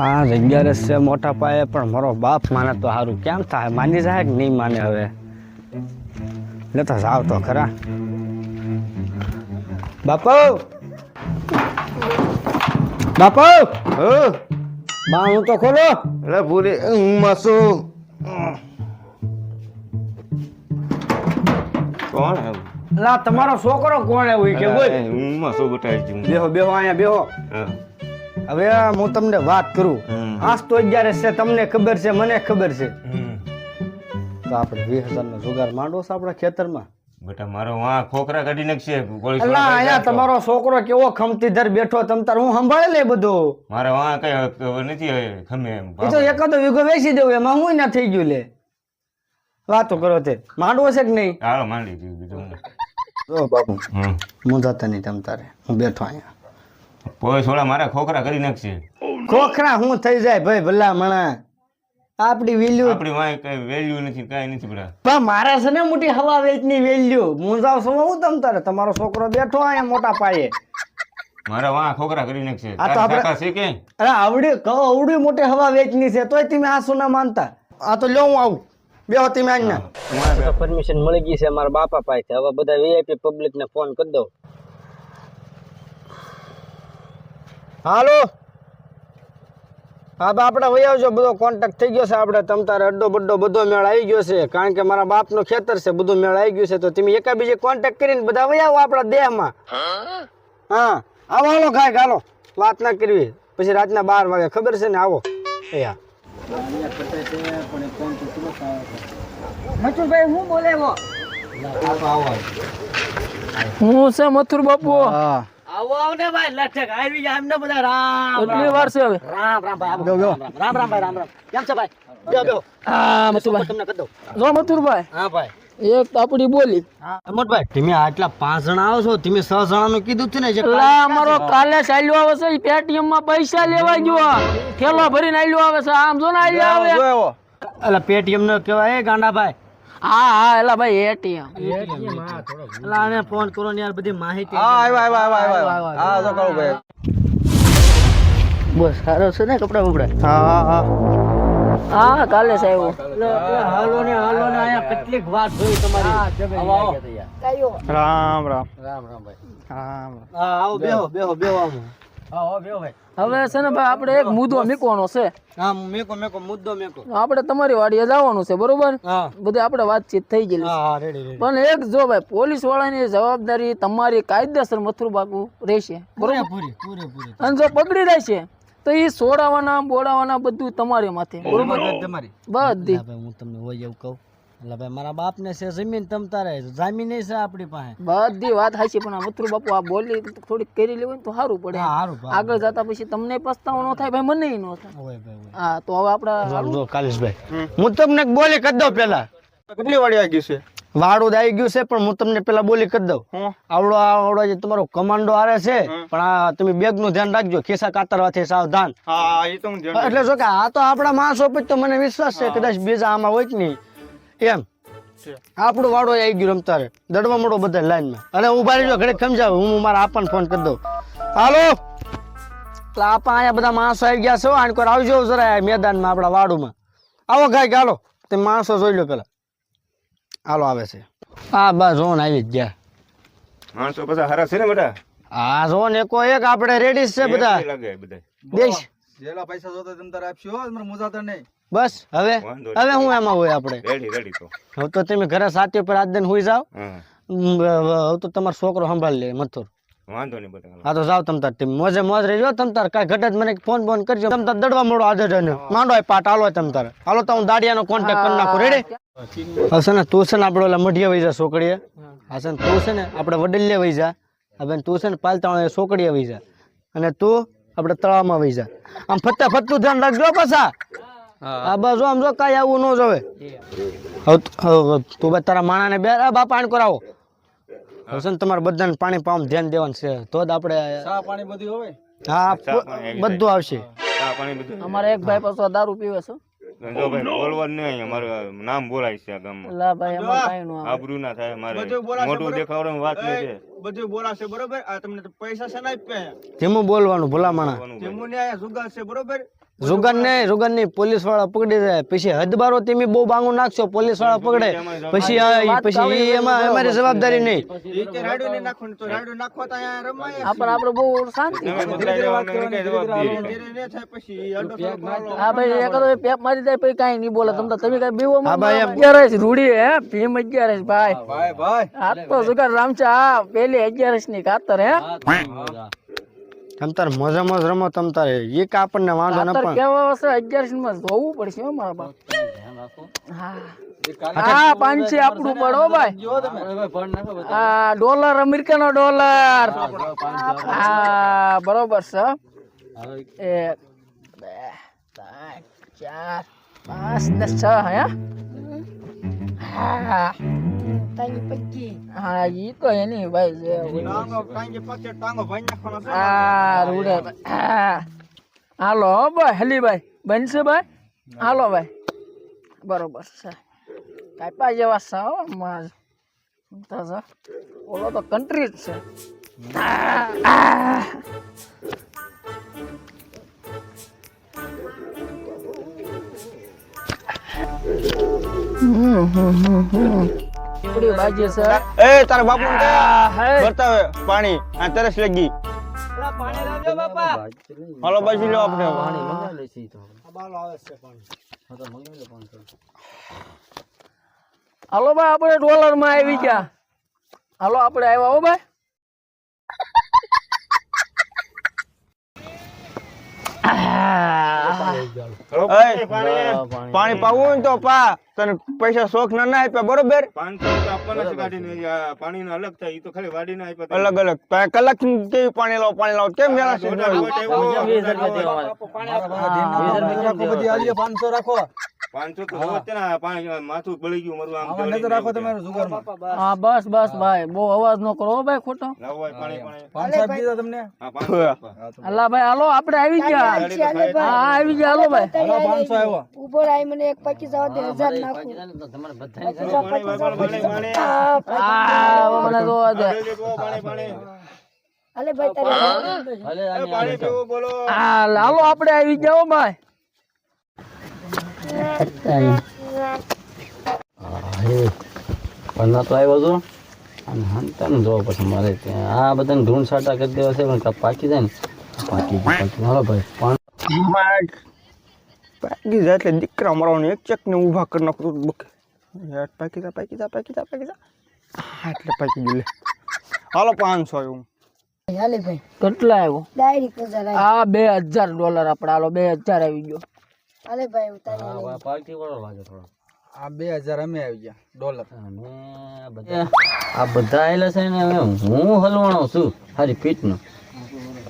હા જગ્યા છે મોટા પાયે પણ મારો બાપ માને તો સારું કેમ થાય? માની જાય કે નહીં માને હવે? લેતા સાવ તો ખરા. બાપુ! બાપુ! બા હું તો ખોલો. એટલે પૂરી હું માસુ કોણ? લા તમારો છોકરો કોણ એવું કે બોલ. હું માસુ બતાવી બેહો બેહો અહીંયા બેહો. હા. હવે હું તમને વાત કરું. આજ તો અગિયાર છે તમને ખબર છે મને ખબર છે. તો આપણે વીસ હજાર નો જુગાર માંડો છો આપણા ખેતરમાં. બેટા મારો વાં ખોખરા કાઢી નાખશે. અલા અહીંયા તમારો છોકરો કેવો ખમતી ધર બેઠો તમ તાર હું સંભાળે લે બધું. મારે વાં કઈ નથી ખમે એમ એ તો એકાદો વીઘો વેચી દેવું એમાં હું ના થઈ ગયું લે. વાતો કરો તે. માંડવો છે કે નહીં? હાલો માંડી દીધું બીજું હું. જો બાપુ હમ. મુંજાતા નહીં તમ તારે. હું બેઠો અહીંયા. પોલીસ સોળા મારા ખોખરા કરી નાખશે. ખોખરા હું થઈ જાય ભાઈ ભલા મણા આપડી વેલ્યુ આપડી વાય કઈ વેલ્યુ નથી કઈ નથી બરા પણ મારે છે ને મોટી હવા વેચની વેલ્યુ મુંજાવ છું હું તમ તારે? તમારો છોકરો બેઠો અહીંયા મોટા પાયે. મારા વાં ખોખરા કરી નાખશે. આ તો આપણે- છે કે અરે આવડી કહો આવડી મોટી હવા વેચની છે તોય તમે આ સુના માનતા? આ તો લ્યો હું આવું. બેહો તમે આજના પરમિશન મળી ગઈ છે મારા બાપા પાસે હવે બધા વીઆઈપી પબ્લિક ને ફોન કરી દો હાલો. હા બા આપણે વહી આવજો. બધો કોન્ટેક્ટ થઈ ગયો છે આપણે. તમ તારે અડ્ડો બડ્ડો બધો મેળ આવી ગયો છે. કારણ કે મારા બાપનો ખેતર છે બધું મેળ આવી ગયું છે. તો તમે એકાબીજે કોન્ટેક્ટ કરીને બધા વહી આવો આપણા દેહમાં. હા આવો હાલો ખાય હાલો વાત ના કરવી. પછી રાતના બાર વાગે. ખબર છે ને? આવો. એ હા. મથુરભાઈ હું બોલે હું છે મથુર બાપુ? હા. આવો આવો ને ભાઈ લઠક આવી જાય એમને બધા. રામ કેટલી વાર છે હવે? રામ રામ ભાઈ આવો રામ રામ રામ ભાઈ રામ રામ. કેમ છે ભાઈ? બેહો બેહો હા મથુરભાઈ. તમને કહી દઉં? જો મથુરભાઈ. હા ભાઈ. એક આપડી બોલી. અમરભાઈ તમે આટલા પાંચ જણા આવો છો તમે છ જણાનું કીધું છે ને જે અમારો કાલે ચાલ્યો આવે છે પેટીએમમાં પૈસા લેવા ગયો. થેલો ભરીને આલ્યો આવે છે. આમ જો ને આલ્યો આવે. અલા પેટીએમ નો કહેવાય એ ગાંડાભાઈ. હા હા એલા ભાઈ એટીએમ. એલા આને ફોન કરો ને યાર બધી માહિતી બસ સારો છે ને કપડા બપડા? હા હા હા. કાલે જ આવ્યો હાલો ને હાલો ને કેટલીક વાત જોઈ તમારી. રામ રામ. રામ રામ ભાઈ. રામ. હા આવો બેહો બેહો બેહો આવો. હવે છે ને ભાઈ આપણે એક મુદ્દો મીકવાનો છે. હા મેકો મેકો મુદ્દો મેકો. આપણે તમારી વાડીએ જવાનું છે બરોબર? બધી આપણે વાતચીત થઈ ગયેલી પણ એક જો ભાઈ પોલીસ વાળાની જવાબદારી તમારી કાયદેસર મથુર બાપુ રહેશે બરોબર? અને જો પકડી રહેશે તો એ સોડાવાના બોડાવાના બધું તમારી માથે બરોબર? તમારી. બધી. હું તમને હોય એવું કહું. એટલે ભાઈ મારા બાપને છે જમીન તમ તારે જામીન છે આપણી પાસે. બધી વાત હાચી પણ આ મથુર બાપુ આ બોલી થોડીક કરી લેવું ને તો સારું પડે. સારું આગળ જતા પછી તમને પસ્તાવો ન થાય ભાઈ મને ન થાય. હા તો હવે આપડા જો કાલેશભાઈ હું તમને બોલી કરી દઉં પેલા કેટલી વાળી આવી ગયું છે? વાળું આવી ગયું છે પણ હું તમને પેલા બોલી કરી દઉં. આવડો આવડો જે તમારો કમાન્ડો આરે છે પણ આ તમે બેગનું ધ્યાન રાખજો ખિસ્સા કાતરવાથી સાવધાન. હા એ તો હું ધ્યાન એટલે જો કે આ તો આપણા માણસો પછી તો મને વિશ્વાસ છે કદાચ બીજા આમાં હોય જ નહીં. એમ? આપણું વાડો આવી ગયું રમતારે દડવા મોડો બધા લાઈનમાં અને ઊભા રહેજો ઘડીક સમજાવ હું મારા આપણને ફોન કરી દઉં. હાલો? આપા અહીંયા બધા માણસો આવી ગયા છે કોર આવજો જરા મેદાનમાં આપણા વાડુમાં. આવો ગાય હાલો તે માણસો જોઈ લો પેલા. હાલો આવે છે. હા બસ જોન આવી જ ગયા. માણસો બધા હારા છે ને બધા? હા જોન એકો એક આપણે રેડી છે બધા. દેશ. પૈસા જોતા તમ તારે આપશો મોજા મુજાતા નહીં. બસ હવે હવે હું એમાં હોય આપણે. રેડી રેડી તો. હવે તો તમે ઘરે સાથી પર આજ દિન હુઈ જાવ હવે તો તમારો છોકરો સંભાળી લે મથુર. વાંધો નહીં બેટા હા તો જાવ તમ તાર મોજે મોજ રહેજો તમ કાંઈ ઘટે મને ફોન ફોન કરજો. તમ દડવા મળો આજે જઈને માંડો પાટ હાલો તમ હાલો તો હું દાડિયાનો કોન્ટેક્ટ કરી નાખું. રેડી હવે ને તું છે ને આપણે ઓલા મઢિયા વહી જા છોકરીએ. હા ને તું છે ને આપણે વડલીએ વહી જા. હવે તું છે ને પાલતા છોકરીએ વહી જા. અને તું આપણે તળાવમાં વહી જા. આમ ફતે ફતું ધ્યાન રાખજો પાછા. આ બસ આમ જો કઈ આવું ન જોવે ત- ભાઈ તારા માણાને બે બા પાણી કરાવો. હસન તમારે બધાને પાણી પાવાનું ધ્યાન દેવાનું છે. તો જ આપણે પાણી બધું હોય? હા બધું આવશે. ચા પાણી બધું. અમારે એક ભાઈ પાછો દારૂ પીવે છે. જો ભાઈ બોલવાનું નહીં અમારું નામ બોલાય છે આ ગામમાં. લા ભાઈ અમારે કાંઈ ન આબરૂ ના થાય મારે બધું બોલાશે મોટું દેખાવડે વાત નહીં છે. બધું બોલાશે બરોબર? આ તમને પૈસા છે ના બોલવાનું ભલા માણા. જેમ ને આયા છે બરોબર? જુગન ને જુગનની પોલીસવાળા પકડી જાય પછી હદબારો તમે બહુ બાંગુ નાખશો પોલીસવાળા પકડે. પછી પછી એમાં અમારી જવાબદારી નહીં. આપણે આપણે બહુ શાંતિ હા ભાઈ પેપ મારી જાય પછી કાંઈ નહીં બોલે. તમને તમે કઈ બીવો ભાઈ, અગિયારસ રૂડી હે? ભીમ અગિયારસ ભાઈ. ભાઈ ભાઈ. આ તો સુગર રામચા પેલી અગિયારસની ખાતર હે? તમ તાર મજા મજ રમો તમ તારે એક આપણને વાંધો ન પણ કેવા હશે? અગિયારસમાં જોવું પડશે હો મારા બાપ. હા. હા પાંચસો આપણું પડો ભાઈ. આ ડોલર અમેરિકાનો ડોલર. હા બરોબર છે. એક. બે ત્રણ ચાર પાંચ ને છ હે? હા. હા ઈ તો એની ભાઈ છે ટાંગો ટાંગે પગે ટાંગો ભાઈ નાખવાનો છે આ રૂડે ભાઈ. હા હાલો હો ભાઈ હલી ભાઈ બનશે ભાઈ હાલો ભાઈ બરોબર છે કાપ્યા જેવા છે હો માર તો છે. ઓલો તો કન્ટ્રી જ છે છે. એ તારા બાપુ. બતાવે પાણી. આ તરસ લાગી. હાલો બાજી લો આપણે હાલો ભાઈ આપણે ડોલરમાં આવી ગયા. હાલો આપણે આવ્યા હો ભાઈ આહ. એ, પાણી પાવું ને તો પા તને પૈસા શોખ ના ના આપ્યા બરોબર? પાંચસો અલગ. થાય તો ખાલી વાડીને આપ્યા અલગ અલગ કલાક કેવી પાણી લાવો પાણી લાવો કેમ વેલા છે? રાખો બધી આલીએ 500 રાખો. પાંચસો તો માથું બળી ગયું મારું આમ નજર રાખો તમારે હા બસ. બસ ભાઈ. બહુ અવાજ ન કરો ભાઈ ખોટો. લાવો ભાઈ પાણી પાણી. 500 આપી દીધા તમને? પાંચસો. અલ્લા ભાઈ હાલો આપણે આવી ગયા. આવી ગયા ભાઈ. હાલો 500 આવ્યો. ઊભો રાય મને એક પચીસ આવા દે હજાર નાખું. પાણી, પાણી, પાણી, પાણી. આ મને જોવા દે. પાણી પીવો, પાણી, પાણી. અલે ભાઈ તારે એ પાણી પીવું બોલો. હા હાલો આપણે આવી જાઓ ભાઈ. પણ તો આવ્યો હતો અને હંતાને જોવો પછી મારે ત્યાં. આ બધાને ધૂણ સાટા કરી દેવા છે પણ પાકી જાય ને? પાકી પાકી હાલો ભાઈ. પણ પાકી જાય એટલે દીકરા મારવાનું એક ચેક ને ઊભા કરી નાખું બકે. યાર પાકી જા પાકી જા પાકી જા પાકી જા. હા, એટલે પાકી ગયું હાલો પાંચસો કેટલા આવ્યો ડાયરેક્ટ હજાર આવી આ બે હજાર ડોલર આપડે હાલો બે હજાર આવી ગયો. હાલે ભાઈ ઉતારી આ ભાઈ પાર્ટી વાળો લાગે થોડો. આ 2000 અમે આવી ગયા ડોલર આ બધા આ આયેલા છે ને હું હલવાણો છું હારી ફીટનો. એટલે આપણે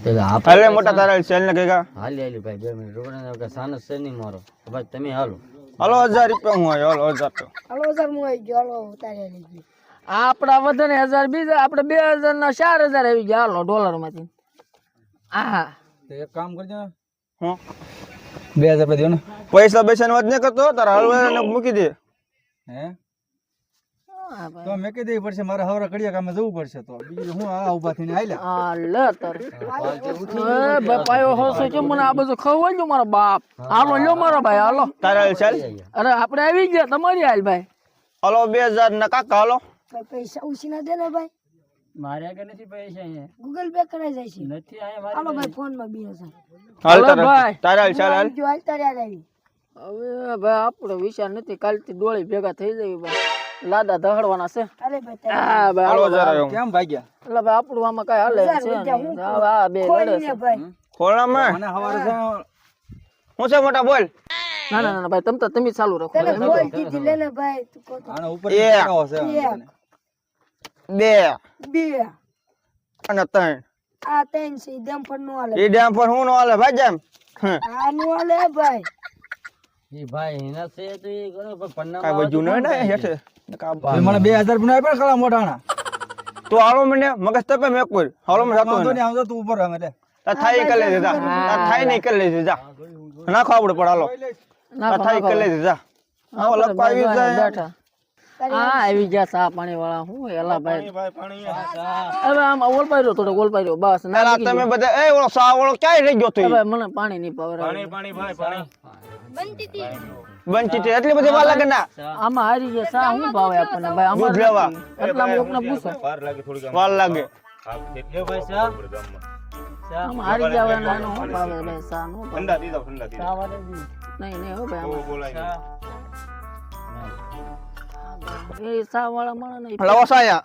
અરે મોટા તારા સેલ ને કહેગા હાલી હાલી ભાઈ બે મિનિટ રોકડા કે સાનસ છે નહીં મારો. ભાઈ તમે હાલો. હાલો હજાર રૂપિયા હું આવ્યો હાલો હજાર હાલો હજાર હું આવી ગયો હાલો ઉતારી લઈ ગયો. આ આપણા વધારે હજાર બીજા આપણે બે હજાર ના ચાર હજાર આવી ગયા હાલો ડોલરમાંથી આહા. તો એક કામ કરજો ને. હું? 2000 રૂપિયા દો ને. પૈસા પૈસા વાત નહીં કરતો તારા હલવા મૂકી દે. હે? તો મેં કહી દેવી પડશે મારે હવરા કડિયા કામે જવું પડશે તો. બીજું હું આ ઊભા થઈને આયલા. આ લે તર. એ ભાઈ પાયો હોસો કે મને આ બધું ખવાય જો મારો બાપ. હાલો લ્યો મારો ભાઈ હાલો. તારે ચાલ. અરે આપણે આવી ગયા તમારી હાલ ભાઈ. હાલો બે હજાર ના કાકા હાલો. પૈસા ઉછી ના દે ભાઈ. મારે આગળ નથી પૈસા અહીંયા. ગૂગલ પે કરાઈ જાય છે. નથી આયા હાલો ભાઈ ફોનમાં બે હજાર હાલ તારે તારા ભાઈ. તારા હાલ ચાલ હાલ. જો હાલ તારે આવી. હવે ભાઈ આપણો વિચાર નથી. કાલથી ડોળી ભેગા થઈ જાય ભાઈ. લાદા દહડવાના છે. અરે ભાઈ કેમ ભાગ્યા? એટલે ભાઈ આપણું આમાં કઈ હાલે છે હા, બે લડે છે. ખોળામાં? મને હવારે છે હું છે મોટા બોલ? ના ના ના ભાઈ તમ તો તમે ચાલુ રાખો. બોલ દીધી લે ને ભાઈ તું કો તો. ઉપર. કેવો છે. બે બે. અને ત્રણ. આ ત્રણ છે ડેમ પર નો હાલે એ ડેમ પર હું નો હાલે ભાઈ જેમ? આ નો હાલે ભાઈ. એ ભાઈ એના છે તો એ ઘણો પણ પન્ના કાઈ વજુ ન ને હેઠે? નકા ભાઈ મને 2000 રૂપિયા આપ્યા ને મોટાણા તો હાલો મને મગજ તપે મેં કોઈ. હાલો મને વાંધો નહીં આમ તું ઉપર રમ એટલે થાય કરી લેજે થાય નહીં કરી લેજે નાખો આપણે પણ હાલો. થાય નાખો કરી આવો આપણે આવી જાય. હા આવી ગયા સા પાણી વાળા હું એલા ભાઈ. ભાઈ પાણી હવે આમ ઓલપાઈ રહ્યો થોડો ઓલપાઈ રહ્યો બસ ના તમે બધા એ ઓલો સા ઓલો ક્યાંય રહી ગયો તો મને પાણી નહીં પાવરા પાણી પાણી ભાઈ પાણી. બંધ ચીટી એટલી બધી વાર લાગે ના આમાં હારી ગયા સા હું ભાવે આપણને ભાઈ? અમાર લેવા. એટલા લોકોને પૂછો. વાર લાગે થોડી. વાર લાગે. હા, ભાઈ સા. આમાં હારી ગયા ને એનો ભાવે ભાઈ ચા નો ઠંડા દીધા ઠંડા દીધા નહીં નહીં હો ભાઈ બહુ આમાં. બોલાય એ ચા વાળા માણસ નહીં લાવો નહીં.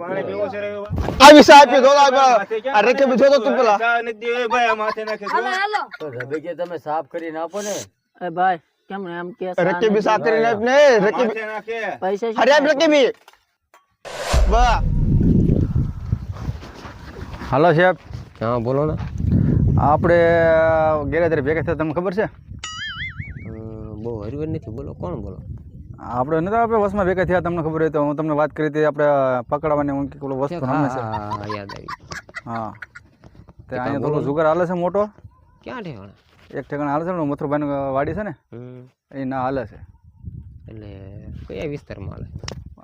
પાણી પીવો છે રે આવી સા આપી દો આ રેકે બીજો તો તું પેલા. ચા નથી દેવી, ભાઈ આ માથે નાખે હાલો હાલો. તો તમે સાફ કરીને આપો ને. એ ભાઈ કેમ ને એમ કે ચા રેકે બી નહીં? સા ને રેકે બી માથે નાખે પૈસા શું આપ રેકે બી બા. હાલો સાહેબ હા બોલો ને. આપણે ગેરેજ ભેગા થયા તમને ખબર છે? બહુ હરિવર નથી. બોલો કોણ બોલો? આપણે નતા આપણે વસમાં ભેગા થયા તમને ખબર હોય તો હું તમને વાત કરી હતી આપણે પકડવાની હું કે વસ્તુ હા યાદ આવી. હા. તે અહીંયા થોડો જુગાર હાલે છે મોટો. ક્યાં ઠેવાણા એક ઠેકાણે હાલે છે ને મથુરભાઈનું વાડી છે ને એ ના હાલે છે. એટલે કયા વિસ્તારમાં હાલે?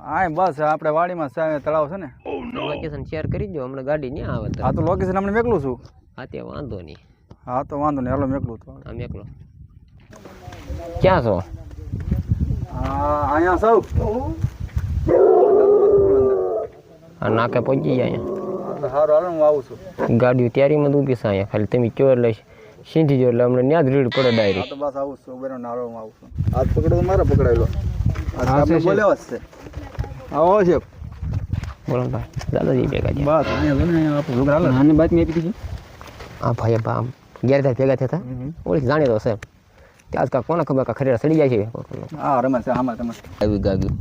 હા બસ આપણે વાડીમાં તળાવ છે ને. લોકેશન શેર કરી દો હમણાં ગાડી નહીં આવે હા તો લોકેશન હમણાં મેકલું છું. હા તે વાંધો નહીં. હા તો વાંધો નહીં હાલો મેકલું તો. હા મેકલો. ક્યાં છો? હા અહીંયા સૌ. આ નાકે પહોંચી જાય અહીંયા. સારું હાલો હું આવું છું. ગાડીઓ તૈયારીમાં જ ઊભી છે અહીંયા. ખાલી તમે કયો એટલે સીધી જો એટલે અમને ત્યાં જ રીડ પડે ડાયરેક્ટ તો બસ આવું છું ઉભેરો નારો માં આવું છું. હાથ પકડો મારે પકડાયેલો. આપણે બોલ્યા છે. આવો છે બોલો ભાઈ દાદાજી ભેગા છે બસ આપણે જુગાર હાલે. આની બાતમી આપી દીધી આ ભાઈ બા આમ ગેરદાર ભેગા થયા હતા. ઓળી જાણી તો સાહેબ ત્યાં કા કોને ખબર કા ખરેડા સડી જાય છે? હા રમે છે આમાં તમે આવી ગાગ્યું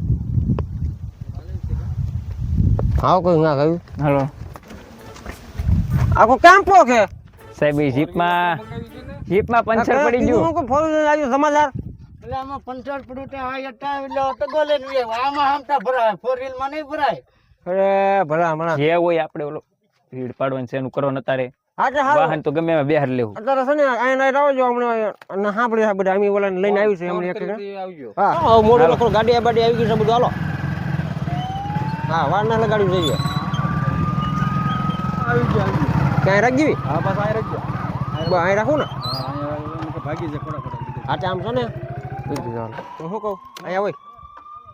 હા કોઈ ના ગયું. હાલો. આખો કામ પો કે સાહેબ એ જીપમાં જીપમાં પંચર પડી ગયું. હું ફોન આવ્યો સમાચાર? એટલે આમાં પંચર પડ્યું ત્યાં આ અટ્ટા એટલે ટગો લઈને આવ્યા. આમાં હામટા ભરાય. ફોર વ્હીલમાં નહીં ભરાય. અરે ભલા હમણાં. જે હોય આપણે ઓલો ભીડ પાડવાનું છે એનું કરો ને તારે. આજે હારું. વાહન તો ગમે એમાં બેહાર લેવું. અત્યારે છે ને અહીંયા ના આવજો હમણાં અને સાંભળી બધા અમે ઓલા લઈને આવ્યું છે એમને એક હા. હા મોડું લખો ગાડી બાડી આવી ગઈ છે બધું હાલો. હા વાર ના લગાડ્યું જઈએ ક્યાંય રાખી દેવી હા બસ અહીં રાખજો બસ અહીં રાખું ને? ભાગી જાય ખોડા ખોડા આ આમ છે ને? હું શું કહું? અહીંયા હોય.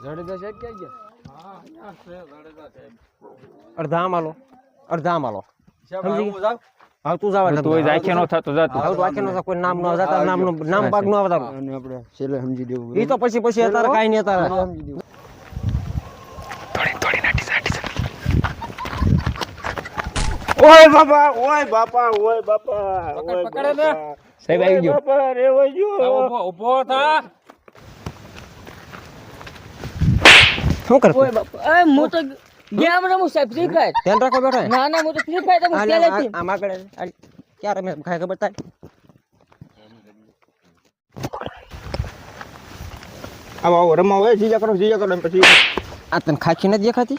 જાડેજા સાહેબ ક્યાં ગયા? અડધા આમ હાલો. અડધા આમ હાલો. સમજી હું જાઉં? હવે તું જવા તો આખે નો થતો જતો. હવે તો નો કોઈ નામ નો જતા નામનું નામ પાક નો આવતા. આપણે છેલ્લે સમજી દેવું. ઈ તો પછી પછી અત્યારે કાઈ નહીં અત્યારે સમજી દેવું ઓય બાપા ઓય બાપા ઓય બાપા ઓય ને. સાહેબ આવી ગયો. બાપા રેવાઈ ગયો ઊભો થા. શું કરતો? ઓય બાપા એ હું તો ગેમ રમું સાહેબ ફ્રી ફાયર ધ્યાન રાખો બેઠો ના ના હું તો ફ્રી ફાયર રમું પહેલેથી. આમ આગળ આલ. ક્યાં રમે ખાય ખબર થાય આવો આવો રમાવો એ જીજા કરો જીજા કરો એમ પછી આ તને ખાખી નથી દેખાતી?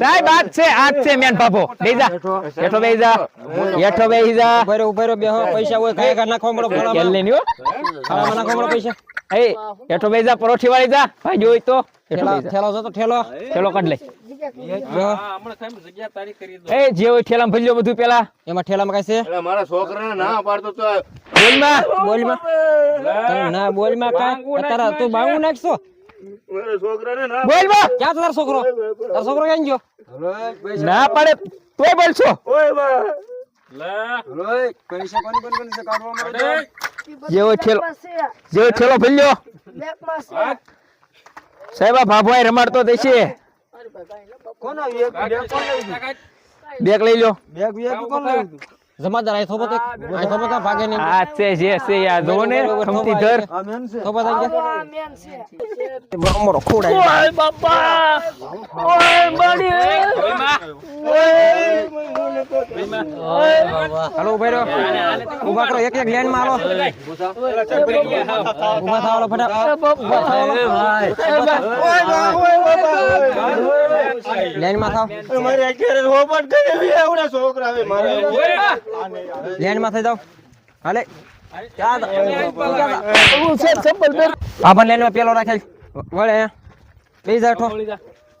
સાહેબ આજ છે આજ છે મેન બાપો બેજા હેઠો બેજા હેઠો બેજા ઉભરો ઉભરો બેહો પૈસા હોય કાય કા નાખો મળો કેલ ખાવામાં લેની હો. નાખવા મળો પૈસા. એ હેઠો બેજા પરોઠી વાળી જા. ભાઈ જોઈ તો. હેઠો ઠેલા બેજા ઠેલો જતો ઠેલો. ઠેલો કાઢ લે. એ જે હોય ઠેલામાં ભરી બધું પેલા. એમાં ઠેલામાં કાંઈ છે? મારા છોકરાને ના પાડતો તો બોલમાં. બોલમાં? ના બોલમાં કાંઈ? તારા તું બાંગુ નાખશો? મારા છોકરાને ક્યાં તો છોકરો? તારો છોકરો ક્યાં ગયો? ના પાડે તોય બોલશો. ઓય બા. પૈસા કોની કોની કોની કાઢવા ઠેલો ઠેલો છે. સાહેબ આ ભાભો અહીં રમાડતો દેશે કોણ બેગ બેગ લઈ લો બેગ બેગ કોણ લાવ્યું જમાદાર આય થોબત આય થોબત ભાગે ને આ છે જે છે યાર જો ને? ખમતી ધર આ મેન છે થોબત આઈ ગયા? મેન છે. બમરો ખોડાય ઓય બાપા! ઓય બડી હાલો ઊભા રહ્યો ઊભા કરો એક એક લેનમાં હાલો. ઊભા થાવ હાલો ફટાફટ. લેનમાં થાવ મારે અત્યારે રોપટ કરી એવડા છોકરા હવે મારે. લાઈનમાં થઈ જાવ હાલે. આ પણ માં પેલો રાખેલ. વળે. બે જા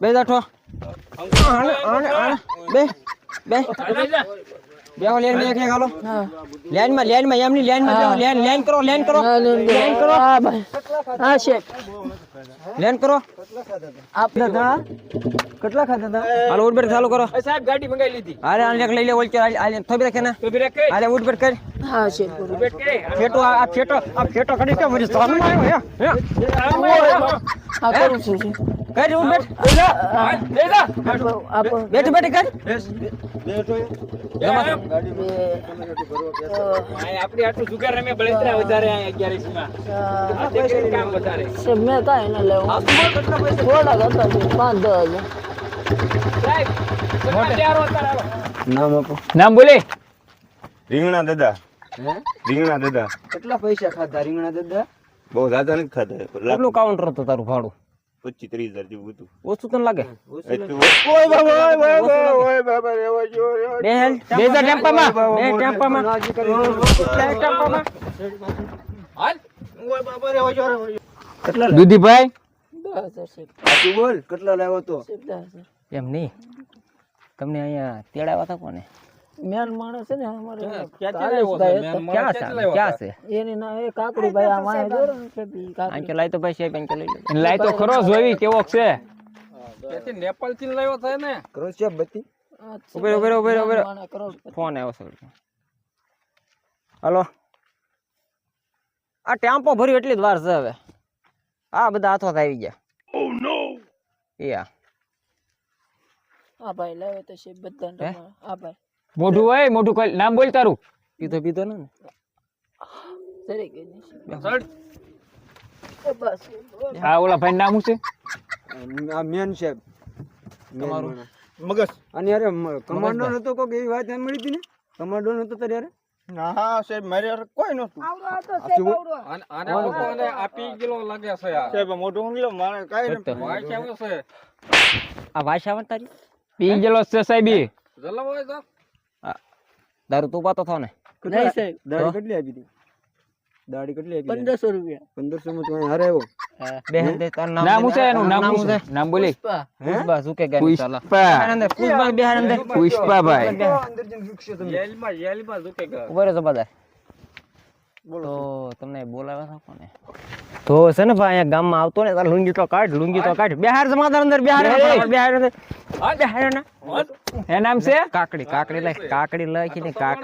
બે બે. બે. બેહો લેનમાં એક એક હાલો. લેનમાં લેનમાં એમની લેનમાં બેહો લેન લેન કરો લેન કરો. લેન કરો. હા ભાઈ. હા શેઠ લેન કરો. આપ દાદા કેટલા ખાતા હતા હાલો ઉડબેટ ચાલુ કરો. સાહેબ ગાડી મંગાવી લીધી. અરે આને એક લઈ લે ઓલ કે આલે થોબી રાખે ને. તો બ્રેક કરી આલે કર. હા શેઠ બરોબર બ્રેક ફેટો આ આ ફેટો આ ફેટો કરી કે મને સામે આવ્યો હે? હે? હા કરું છું. કર આપો બેઠ બેઠ કર આપડી આટલું જુગાર રમે બળતરા વધારે આ 11 માં કામ વધારે? મેં કાંઈ ના લેવું. થોડાક હતા પાંચ દસ સાહેબ. નામ આપો. નામ બોલે. રીંગણા દાદા. રીંગણા દાદા. કેટલા પૈસા ખાધા રીંગણા દાદા? બહુ દાદા નથી ખાતા કેટલું કાઉન્ટર હતું તારું ભાડું? પચીસ ત્રીસ હજાર જેવું હતું. ઓછું તને લાગે? એટલું- ઓય બાબા ઓય બાબા ઓય બાબા. રેવા જો બે હેલ બે હજાર ટેમ્પામાં બે ટેમ્પામાં. બે ટેમ્પામાં. દૂધીભાઈ? તું બોલ કેટલા લાવ્યો તો? એમ નહીં. તમને અહીંયા તેડાવા હતા કોને? મેન માણસ છે ને અમારે ક્યાં છે? એની ના એ કાકડી ભાઈ આ માય ને કાકડી. લાય તો ભાઈ સાહેબ અંકે લઈ લે. લાય તો ખરો જોવી કેવો છે? ક્રોશિયા બત્તી આ છે ક્રોશિયા બતી ઉભેરો, ઉભેરો. માણા કરોડપતિ. ફોન આવ્યો છે હલો. આ ટેમ્પો ભર્યો એટલી જ વાર છે હવે. આ બધા હાથો આવી ગયા. એ આ. આ ભાઈ લાવે તો છે બધા આ ભાઈ. મોઢું હોય મોઢું કોઈ નામ બોલ તારું. પીધો પીધો ને. નહીં. આ ઓલા ભાઈ નામ શું છે? આ મેન સાહેબ તમારું. મગજ. અને યાર કમાન્ડો નતો કોક એવી વાત એમ મળી હતી ને? કમાન્ડો નતો તારે યાર? હા સાહેબ મારે કોઈ નતું સાહેબ આ મોઢું ઊંઘ લો મારે કાંઈ નથી. આ વાસ આવે તારી? પી ગયેલો છે સાહેબી દારૂ તું પાતો થાવ ને. નહીં સાહેબ. દાડી કેટલી આપી હતી? દાડી કેટલી આપી પંદરસો રૂપિયા. પંદરસો માં તમે હારે આવ્યો બે હાથ દે તારું નામ નામ છે એનું? નામ નામ છે? નામ બોલી. પુષ્પા. પુષ્પા શું કે ગાડી પુષ્પા. અંદર પુષ્પા બિહાર અંદર. પુષ્પાભાઈ. અંદર જઈને રૂકશો તમે. ઊભો રહેજો બધા તો તમને બોલાવ્યા હતા કોને તો છે ને ભાઈ અહીંયા ગામમાં આવતો ને તાર લુંગી તો કાઢ લુંગી તો કાઢ. બિહાર જમાદાર અંદર બિહાર બિહાર અંદર. બિહાર ના એ નામ છે? કાકડી કાકડી લઈ કાકડી લખીને કાક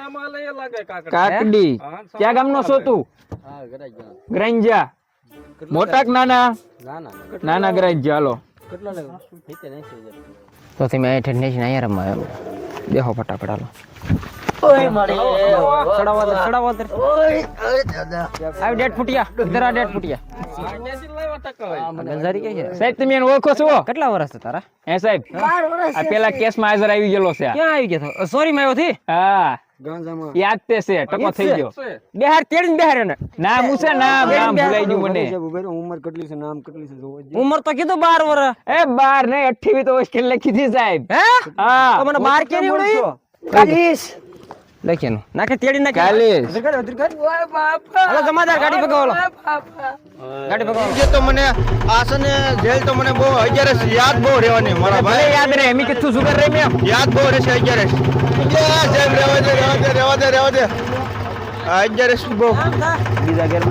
કાકડી. ક્યાં ગામનો છો તું? ગ્રાંજા મોટાક નાના? નાના ગ્રાંજા હાલો. તો તમે નેશન અહીંયા રમવા દેહો ફટાફટ હાલો. ઓય પેલા કેસમાં હાજર આવી ગયેલો છે ક્યાં આવી ગયો સોરી માં થી? હા. યાદ તે છે ટકો થઈ ગયો. બિહાર તેડી બિહાર એને. નામ છે નામ નામ ભૂલાઈ ગયું મને. ઉંમર કેટલી છે નામ કેટલી છે ઉંમર તો કીધું 12 વર્ષ એ 12 ને 28 તો હોસ્ટેલ લખી દી સાહેબ. હે? હા. મને 12 કેરી ઉડી? લખેનું નાખે તેડી નાખે કાલીસ ઓય બાપા હાલો જમાદાર ગાડી ભગાવો ગાડી ભગાવો જે તો મને આસને જેલ તો મને બહુ અત્યારે યાદ બહુ રહેવાની મારા ભાઈ યાદ રહે એમી કીધું સુગર રહે મેં યાદ બહુ રહેશે અત્યારે જેલ રહેવા દે રહેવા દે રહેવા દે રહેવા દે અત્યારે બહુ બીજા ઘેર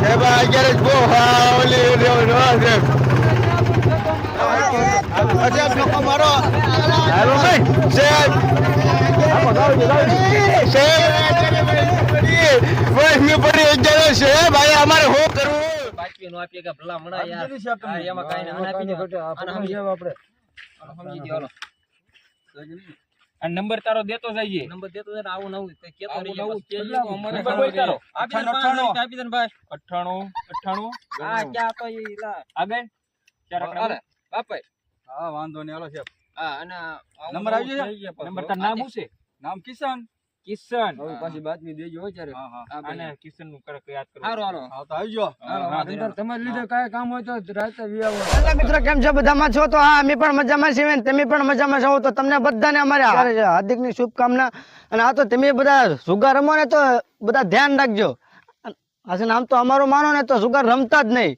જે ભાઈ અત્યારે બહુ હા ઓલી રહેવા દે અચ્છા મારો સાહેબ ભાઈ અમારે શું કરવું બાકી નો આપીએ કે ભલા મણા યાર એમાં કાંઈ નહીં. આને આપી દો. આને સમજી આપણે સમજી દ્યો, હાલો. નંબર તારો દેતો જઈએ નંબર દેતો આવું નવું કંઈ કહેતો આવું નવું બસ. કહેજો, અમારે નંબર બોલ તારો. આપી દે ને અઠ્ઠાણું, ભાઈ, આપી દે ભાઈ અઠ્ઠાણું અઠ્ઠાણું હા ક્યાં તો ઈ લા. આગળ ચાર આંકડા બોલ. બાપાઈ. હા વાંધો નહીં હાલો સાહેબ હા અને નંબર આવી ગયા. નંબર તાર નામ શું છે નામ કિશન. કિશન. હવે પાછી બાતમી દેજો હો ત્યારે. હા હા. હા, ભાઈ. આને કિશનનું કરક યાદ કરો હારો હારો. હા તો આવજો. જાઓ હા, હા, અંદર તમારે લીધે કાય કામ હોય તો રાતે વિયાવો એટલે મિત્રો કેમ છો? બધામાં છો? તો હા અમે પણ મજામાં છીએ ને તમે પણ મજામાં છો. તો તમને બધાને અમારે હાર્દિકની શુભકામના. અને આ તો તમે બધા સુગર રમો ને તો બધા ધ્યાન રાખજો. આજે નામ આમ તો અમારું માનો ને તો સુગર રમતા જ નહીં.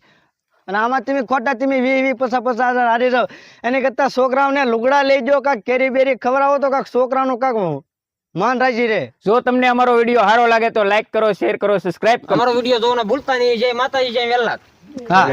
અને આમાં તમે ખોટા તમે વી વી પસા પસા હારી રહો એની કરતા છોકરાઓને લુગડા લઈ દો કાંક કેરી બેરી ખવડાવો તો કાંક છોકરાનું કાંક માન રાજી રે. જો તમને અમારો વીડિયો સારો લાગે તો લાઈક કરો શેર કરો સબસ્ક્રાઇબ કરો. અમારો વીડિયો જોવાના ભૂલતા નહીં. જય માતાજી જય વેલનાથ. હા.